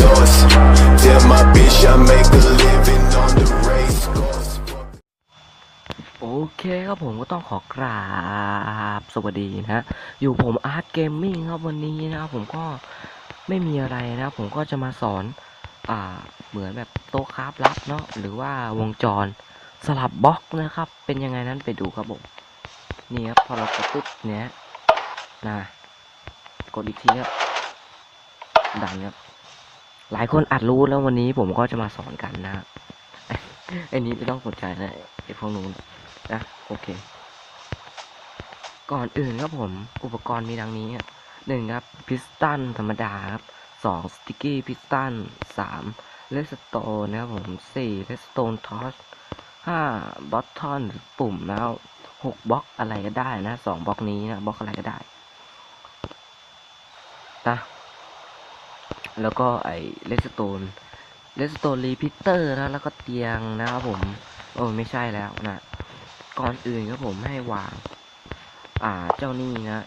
source. Tell my bitch I make a living on the race course. โอเคครับผมก็ต้องขอกราบสวัสดีนะอยู่ผมอาร์ตเกมมิ่งครับวันนี้นะครับผมก็ไม่มีอะไรนะผมก็จะมาสอนอ่าเหมือนแบบโต๊ะคราฟลับเนาะหรือว่าวงจรสลับบล็อกนะครับ เป็นยังไงนั้นไปดูครับผมนี่ครับพอเรากดปุ๊บเนี้ยนะกดอีกทีครับดันครับ หลายคนอาจรู้แล้ววันนี้ผมก็จะมาสอนกันนะไอ้นี้ไม่ต้องสนใจนะไอ้พวกนู้นนะโอเค ก่อนอื่นครับผมอุปกรณ์มีดังนี้หนึ่งครับพิสตันธรรมดาครับสองสติกกี้พิสตันสามเลสโตนนะครับผมสี่เลสโตนทอสห้าบอททอนปุ่มแล้วหกบล็อกอะไรก็ได้นะสองบล็อกนี้นะบล็อกอะไรก็ได้นะ แล้วก็ไอเลสโตนเลสโตนรีพิเตอร์นะแล้วก็เตียงนะครับผมโอ้ไม่ใช่แล้วนะก่อนอื่นครับผมให้วาง อ่าเจ้านี่นะ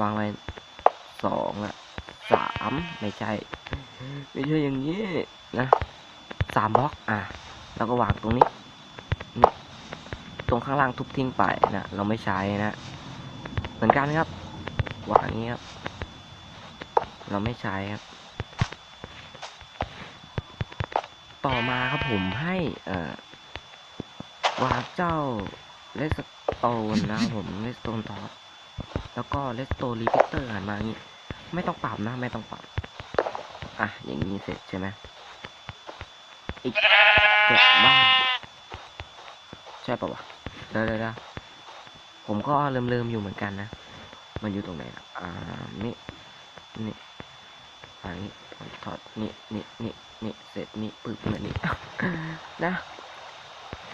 วางไว้สองอะสามไม่ใช่ ไม่ใช่อย่างนี้นะสามบล็อกอะแล้วก็วางตรงนี้นี่ตรงข้างล่างทุบทิ้งไปนะเราไม่ใช้นะเหมือนกันครับวางอย่างนี้ครับเราไม่ใช้ครับ ต่อมาครับผมให้เอ่อวางเจ้าเลสโตนนะครับผมเลสโตนทอสแล้วก็เลสโตนรีพิเตอร์หันมาอย่างนี้ ไม่ต้องปรับนะ ไม่ต้องปรับ อะ อย่างนี้เสร็จใช่ไหมอีกเก็บบ้างใช่ปะวะเดี๋ยวเดี๋ยวผมก็เริ่มเริ่มๆอยู่เหมือนกันนะ มันอยู่ตรงไหนอะอ่า นี่ นี่อันนี้ ถอดนี่นี่นี่นี่เสร็จนี่ปึ๊บนี่นะ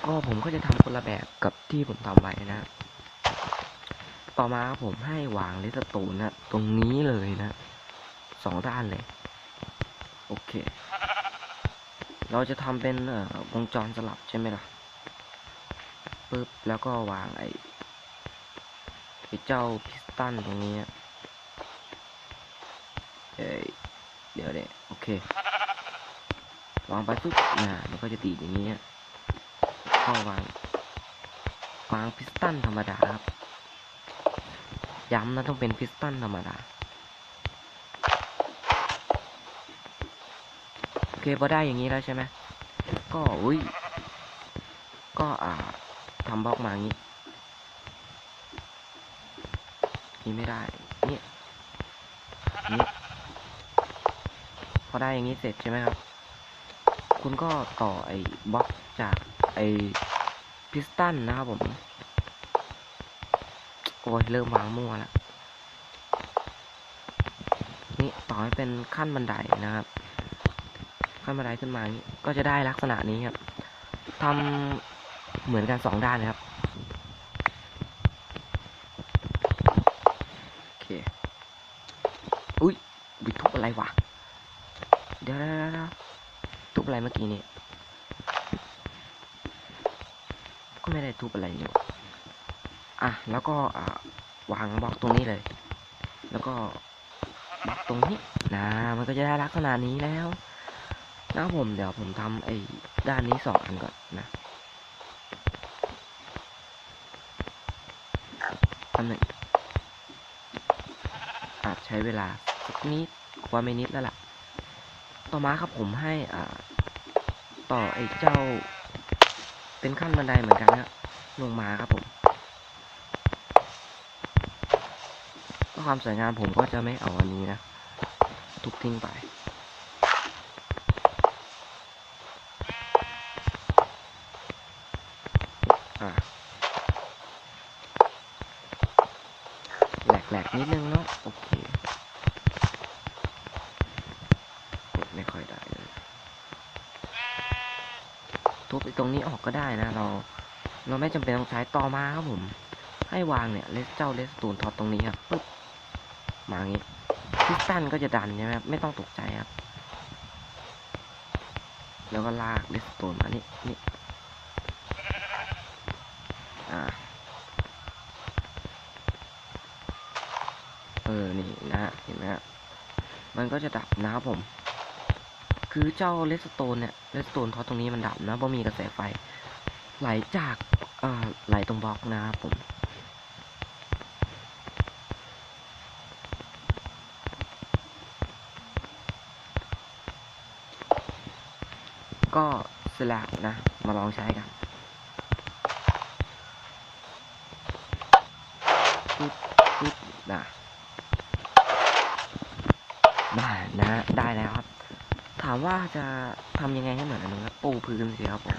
ก็ผมก็จะทำคนละแบบกับที่ผมทำไว้นะ ต่อมาผมให้วางเลสโตนนะตรงนี้เลยนะสองด้านเลย โอเค เราจะทำเป็นวงจรสลับใช่ไหมล่ะปึ๊บแล้วก็วางไอ้ไอ้เจ้าพิสตันตรงนี้เอ้ย เดี๋ยวเดี๋ยวโอเควางไปปุ๊บนะมันก็จะตีอย่างนี้อะก็วางวางพิสตันธรรมดาครับ ย้ำนะต้องเป็นพิสตันธรรมดา โอเคพอได้อย่างนี้แล้วใช่ไหมก็อุ้ยก็อ่าทำบล็อกมาอย่างนี้นี่ไม่ได้ เนี่ยนี่ อได้อย่างนี้เสร็จใช่ไหมครับ คุณก็ต่อไอ้บล็อกจากไอ้พิสตันนะครับผมโอ้ยเริ่มวางมั่วแล้วนี่ต่อให้เป็นขั้นบันไดนะครับ ขั้นบันไดขึ้นมานี้ก็จะได้ลักษณะนี้ครับทำเหมือนกันสองด้านนะครับโอเคอุ้ยบิทุบอะไรวะ เดี๋ยวเดทุบอะไรเมื่อกี้นี่ก็ไม่ได้ทุบอะไรนี่หว่อะแล้วก็อ่าวางบล็อกตรงนี้เลย แล้วก็บล็อกตรงนี้นะมันก็จะได้ลักษณะนี้แล้วนะผมเดี๋ยวผมทำไอ้ด้านนี้สองอันก่อนนะอันหนึ่งอาจใช้เวลาสักนิดกว่าไม่นิดแล้วล่ะ ต่อมาครับผมให้อ่าต่อไอ้เจ้า เป็นขั้นบันไดเหมือนกันนะลงมาครับผมเพื่อความสวยงามผมก็จะไม่เอาอันนี้นะ ทุบทิ้งไปอะแหลกๆนิดนึงเนาะโอเค ไม่ค่อยได้เลย ทุบไอ้ ตรงนี้ออกก็ได้นะ เรา เราไม่จำเป็นต้องใช้ต่อมาครับผม ให้วางเนี่ยเลสเจ้าเลสตูนทอดตรงนี้ครับปึ๊บมาอย่างงี้พิสตันก็จะดันใช่ไหมครับไม่ต้องตกใจครับ แล้วก็ลากเลสตูนมานี่นี่อ่าเออนี่นะเห็นไหมฮะมันก็จะดับนะครับผม คือเจ้าเลสโตนเนี่ยเลสโตนทอตรงนี้มันดับนะเพราะมีกระแสไฟ ไหลจากอ่าไหลตรงบล็อกนะครับผมก็สล้วนะ มาลองใช้กันปึ๊บปึ๊บนะได้นะ ได้แล้วครับ ถามว่าจะทำยังไงให้เหมือนอันนึงครับปูพื้นสิครับผม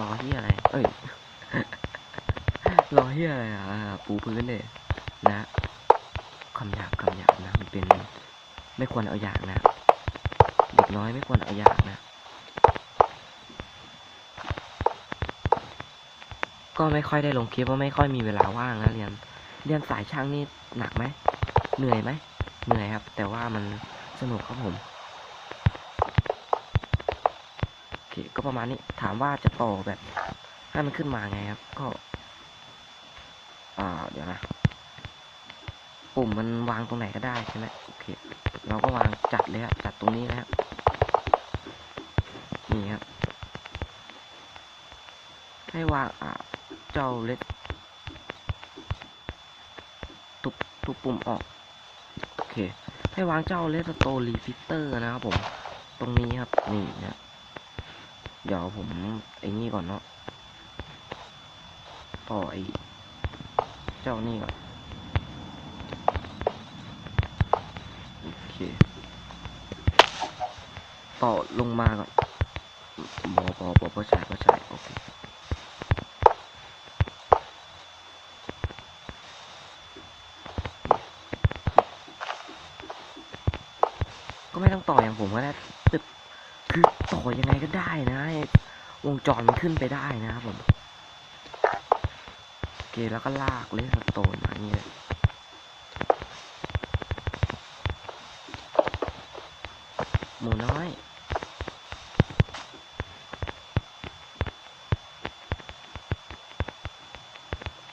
รอที่อะไร เอ้ยรอที่อะไรอะปูพื้นเลยนะคำหยาบคำหยาบนะ มันเป็นไม่ควรเอาอย่างนะเด็กน้อยไม่ควรเอาอย่างนะ ก็ไม่ค่อยได้ลงคลิปเพราไม่ค่อยมีเวลาว่างนะเรียน เรียนสายช่างนี่หนักไหมเหนื่อยไหมเหนื่อยครับ แต่ว่ามันสนุกครับผม โอเค ก็ประมาณนี้ถามว่าจะต่อแบบให้มันขึ้นมาไงครับ ก็ อ่า เดี๋ยวนะ ปุ่มมันวางตรงไหนก็ได้ใช่ไหมโอเค เราก็วางจัดเลยครับจัดตรงนี้นะครับนี่ครับ ให้วางอ่าเจ้าเล็กทุบทุบปุ่มออก โอเค ให้วางเจ้าเลสโตรีฟิเตอร์นะครับผม ตรงนี้ครับ นี่นะ เดี๋ยวผมไอ้นี่ก่อนเนาะต่อไอ้เจ้านี่ก่อนโอเคต่อลงมาก่อนบอบอบอพอใช่พอใช่โอเคก็ไม่ต้องต่ออย่างผมก็ได้ตึก คือต่อยังไงก็ได้นะ วงจรมันขึ้นไปได้นะครับผมโอเคแล้วก็ลากเลสโตนมาอย่างนี้เลยหมูน้อย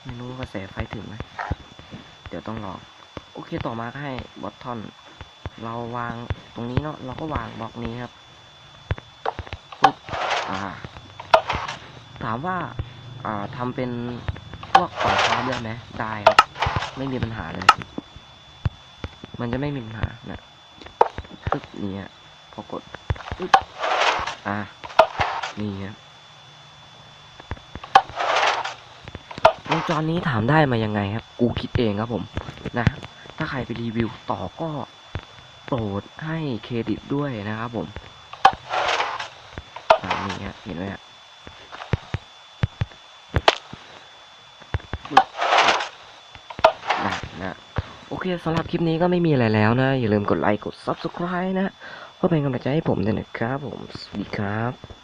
ไม่รู้กระแสไฟถึงไหม เดี๋ยวต้องรอโอเคต่อมาให้บอททอน เราวางตรงนี้เนาะ เราก็วางบล็อกนี้ครับปุ๊บ อ่า ถามว่าอ่าทำเป็นพวกก่อนค้าได้ไหมได้ครับไม่มีปัญหาเลย มันจะไม่มีปัญหานะปึ๊บนี่พอกดปึ๊บอ่านี่ครับวงจรนี้ถามได้มายังไงครับ กูคิดเองครับผม นะ ถ้าใครไปรีวิวต่อก็โปรดให้เครดิตด้วยนะครับผมอ่านี่ฮะเห็นไหมฮะปึ๊บนะนะ โอ เคสำหรับคลิปนี้ก็ไม่มีอะไรแล้วนะ อย่าลืมกดไลค์ กด Subscribe นะ เพื่อเป็นกำลังใจให้ผมด้วยนะครับผม สวัสดีครับ